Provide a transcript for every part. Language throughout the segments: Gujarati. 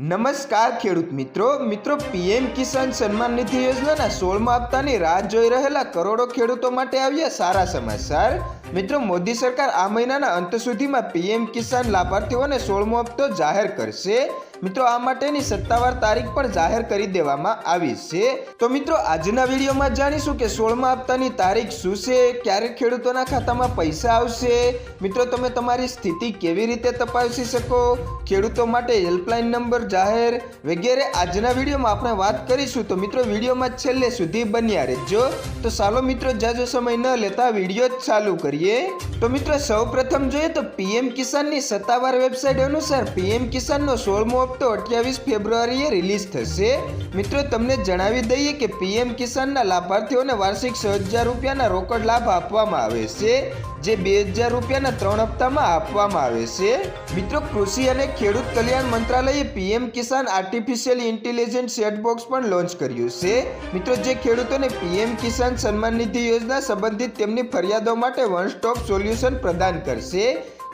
નમસ્કાર ખેડૂત મિત્રો. મિત્રો, પીએમ કિસાન સન્માન નિધિ યોજનાના સોળમા હપ્તાની રાહ જોઈ રહેલા કરોડો ખેડૂતો માટે આવ્યા સારા સમાચાર. મિત્રો, મોદી સરકાર આ મહિનાના અંત સુધીમાં પીએમ કિસાન લાભાર્થીઓને સોળમો હપ્તો જાહેર કરશે. મિત્રો, આ માટેની સત્તાવાર તારીખ પણ જાહેર કરી દેવામાં આવી છે. તો મિત્રો, આજના વિડીયોમાં જાણીશું કે સોળમા હપ્તાની તારીખ શું છે, ક્યારે ખેડૂતોના ખાતામાં પૈસા આવશે? મિત્રો, તમે તમારી સ્થિતિ કેવી રીતે તપાસી શકો? ખેડૂતો માટે હેલ્પલાઇન નંબર જાહેર વગેરે આજના વિડીયોમાં આપણે વાત કરીશું. તો મિત્રો, વિડીયોમાં છેલ્લે સુધી બન્યા રહેજો. તો ચાલો મિત્રો જાજો સમય ન લેતા વીડિયો ચાલુ કરીએ? તો મિત્રો સૌ પ્રથમ જોઈએ તો પીએમ કિસાનની સત્તાવાર વેબસાઇટ અનુસાર પીએમ કિસાનનો સોળમો હપ્તો અઠ્યાવીસ ફેબ્રુઆરીએ રિલીઝ થશે. મિત્રો, તમને જણાવી દઈએ કે પીએમ કિસાનના લાભાર્થીઓને વાર્ષિક છ હજાર રૂપિયાના રોકડ લાભ આપવામાં આવે છે. જે બે હજાર રૂપિયાના ત્રણ હપ્તામાં આપવામાં આવે છે. મિત્રો, કૃષિ અને ખેડૂત કલ્યાણ મંત્રાલયે PM Kisan artificial intelligent chatbox પણ લોન્ચ કર્યું છે. મિત્રો, જે ખેડૂતોને પીએમ કિસાન સન્માન નિધિ યોજના સંબંધિત તેમની ફરિયાદો માટે વન સ્ટોપ સોલ્યુશન પ્રદાન કરશે.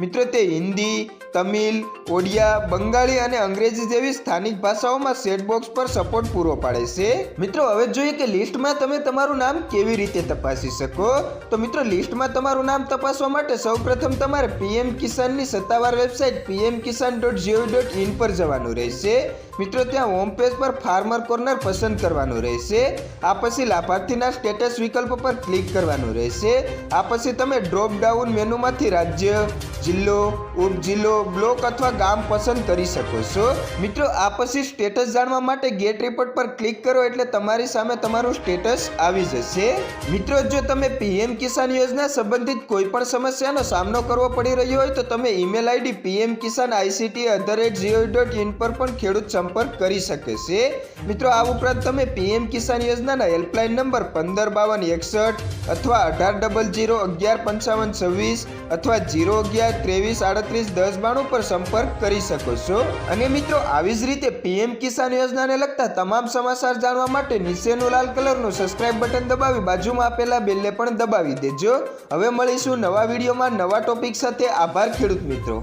મિત્રો, તે હિન્દી, તમિલ, ઓડિયા, બંગાળી અને અંગ્રેજી જેવી સ્થાનિક ભાષાઓમાં સેટબોક્સ પર સપોર્ટ પૂરો પાડે છે. મિત્રો, હવે જોઈએ કે લિસ્ટમાં તમે તમારું નામ કેવી રીતે તપાસી શકો? તો મિત્રો લિસ્ટમાં તમારું નામ તપાસવા માટે સૌપ્રથમ તમારે પીએમ કિસાનની સત્તાવાર website PM Kisan dot gov dot in પર જવાનું રહેશે. મિત્રો, ત્યાં હોમ પેજ પર ફાર્મર કોર્નર પસંદ કરવાનું રહેશે. આ પછી લાભાર્થીના સ્ટેટસ વિકલ્પ પર ક્લિક કરવાનું રહેશે. આ પછી તમે ડ્રોપ ડાઉન મેનુમાંથી રાજ્ય જિલ્લો, ઉપજિલ્લો, બ્લોક અથવા ગામ પસંદ કરી શકો છો. મિત્રો, આ પછી સ્ટેટસ જાણવા માટે ગેટ રિપોર્ટ પર ક્લિક કરો એટલે તમારી સામે તમારું સ્ટેટસ આવી જશે. મિત્રો, જો તમે પીએમ કિસાન યોજના સંબંધિત કોઈ પણ સમસ્યાનો સામનો કરવો પડી રહ્યો હોય તો તમે email ID PM Kisan ICT at the rate gov dot in પર પણ ખેડૂત સંપર્ક કરી શકે છે. મિત્રો, આ ઉપરાંત તમે પીએમ કિસાન યોજનાના હેલ્પલાઇન નંબર પંદર બાવન એકસઠ અથવા અઢાર ડબલ જીરો અગિયાર પંચાવન છવ્વીસ અથવા જીરો અગિયાર ત્રેવીસ, આડત્રીસ, દસ, બાણું પર સંપર્ક કરી શકો છો. અને મિત્રો, આવી જ રીતે પીએમ કિસાન યોજનાને લગતા તમામ સમાચાર જાણવા માટે નીચેનું લાલ કલરનું સબસ્ક્રાઇબ બટન દબાવી બાજુમાં આપેલા બેલને પણ દબાવી દેજો. હવે મળીશું નવા વિડીયોમાં નવા ટોપિક સાથે. આભાર ખેડૂત મિત્રો.